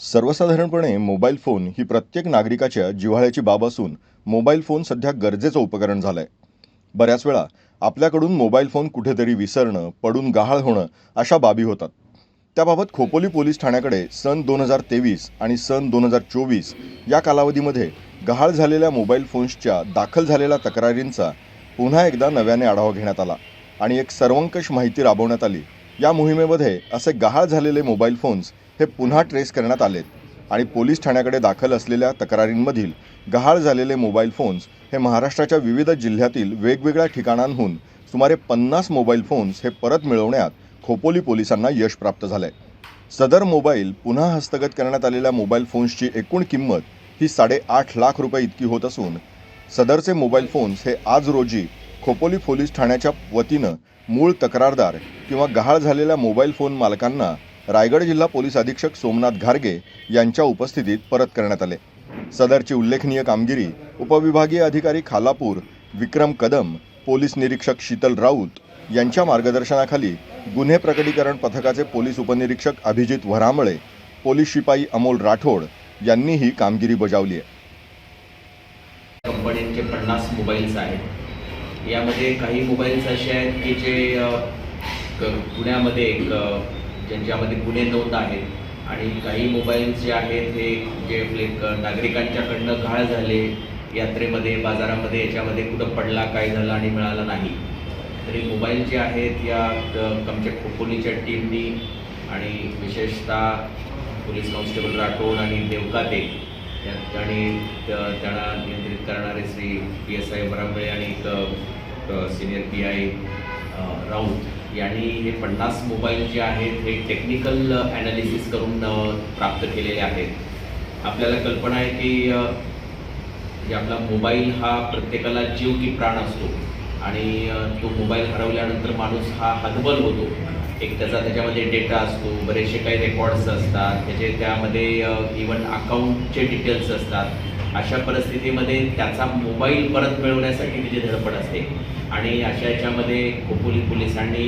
सर्वसाधारणपणे mobile phone ही प्रत्येक नागरिकाच्या जिव्हाळ्याची बाब असून मोबाईल फोन सध्या गरजेचं उपकरण झालं आहे बऱ्याच वेळा आपल्याकडून मोबाईल फोन कुठेतरी विसरणं पडून गहाळ होणं अशा बाबी होतात. त्याबाबत खोपोली पोलीस ठाण्याकडे सन दोन हजार तेवीस आणि सन दोन हजार चोवीस या कालावधीमध्ये गहाळ झालेल्या मोबाईल फोन्सच्या दाखल झालेल्या तक्रारींचा पुन्हा एकदा नव्याने आढावा घेण्यात आला आणि एक सर्वंकष माहिती राबवण्यात आली. या मोहिमेमध्ये असे गहाळ झालेले मोबाईल फोन्स हे पुन्हा ट्रेस करण्यात आलेत आणि पोलीस ठाण्याकडे दाखल असलेल्या तक्रारींमधील गहाळ झालेले मोबाईल फोन्स हे महाराष्ट्राच्या विविध जिल्ह्यातील वेगवेगळ्या ठिकाणांहून सुमारे पन्नास मोबाईल फोन्स हे परत मिळवण्यात खोपोली पोलिसांना यश प्राप्त झालंय. सदर मोबाईल पुन्हा हस्तगत करण्यात आलेल्या मोबाईल फोन्सची एकूण किंमत ही साडेआठ लाख रुपये इतकी होत असून सदरचे मोबाईल फोन्स हे आज रोजी खोपोली पोलीस ठाण्याच्या वतीनं मूळ तक्रारदार किंवा गहाळ झालेल्या मोबाईल फोन मालकांना रायगड जिल्हा पोलीस अधीक्षक सोमनाथ घारगे यांच्या उपस्थितीत परत करण्यात आले. सदरची उल्लेखनीय कामगिरी उपविभागीय अधिकारी खालापूर विक्रम कदम पोलीस निरीक्षक शीतल राऊत यांच्या मार्गदर्शनाखाली गुन्हे प्रकटीकरण पथकाचे पोलीस उपनिरीक्षक अभिजित वरामळे पोलीस शिपाई अमोल राठोड यांनी ही कामगिरी बजावली आहे. कंपनीचे पन्नास मोबाईल्स आहेत. यामध्ये काही मोबाईल्स असे आहेत की जे पुण्यामध्ये एक, ज्यांच्यामध्ये गुन्हे नोंद आहेत आणि काही मोबाईल्स जे आहेत हे जे आपले नागरिकांच्याकडनं घाळ झाले यात्रेमध्ये बाजारामध्ये याच्यामध्ये कुठं पडला काय झालं आणि मिळाला नाही. तरी मोबाईल जे आहेत या आमच्या खोपोलीच्या टीमनी आणि विशेषतः पोलीस कॉन्स्टेबल राठोड आणि देवकाते आणि त्यांना नियंत्रित करणं Shri P S I Barambale आणि सिनियर पी आय राऊत यांनी हे पन्नास मोबाईल जे आहेत हे टेक्निकल ॲनालिसिस करून प्राप्त केलेले आहेत. आपल्याला कल्पना आहे की म्हणजे आपला मोबाईल हा प्रत्येकाला जीव की प्राण असतो. आणि तो मोबाईल हरवल्यानंतर माणूस हा हतबल होतो. एक त्याचा त्याच्यामध्ये डेटा असतो बरेचसे काही रेकॉर्ड्स असतात त्याचे त्यामध्ये इवन अकाउंटचे डिटेल्स असतात. अशा परिस्थितीमध्ये त्याचा मोबाईल परत मिळवण्यासाठी तिची धडपड असते. आणि अशा याच्यामध्ये खोपोली पोलिसांनी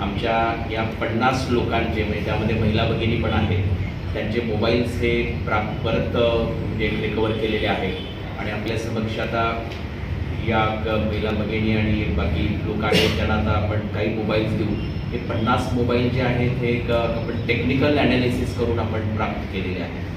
आमच्या या पन्नास लोकांचे म्हणजे त्यामध्ये महिला भगिनी पण आहेत त्यांचे मोबाईल्स हे प्राप्त परत म्हणजे रिकवर केलेले आहेत. आणि आपल्या समक्ष आता या महिला भगिनी आणि बाकी लोक आहेत त्यांना आता आपण काही मोबाईल्स देऊ. हे पन्नास मोबाईल जे आहेत हे एक आपण टेक्निकल ॲनालिसिस करून आपण प्राप्त केलेले आहे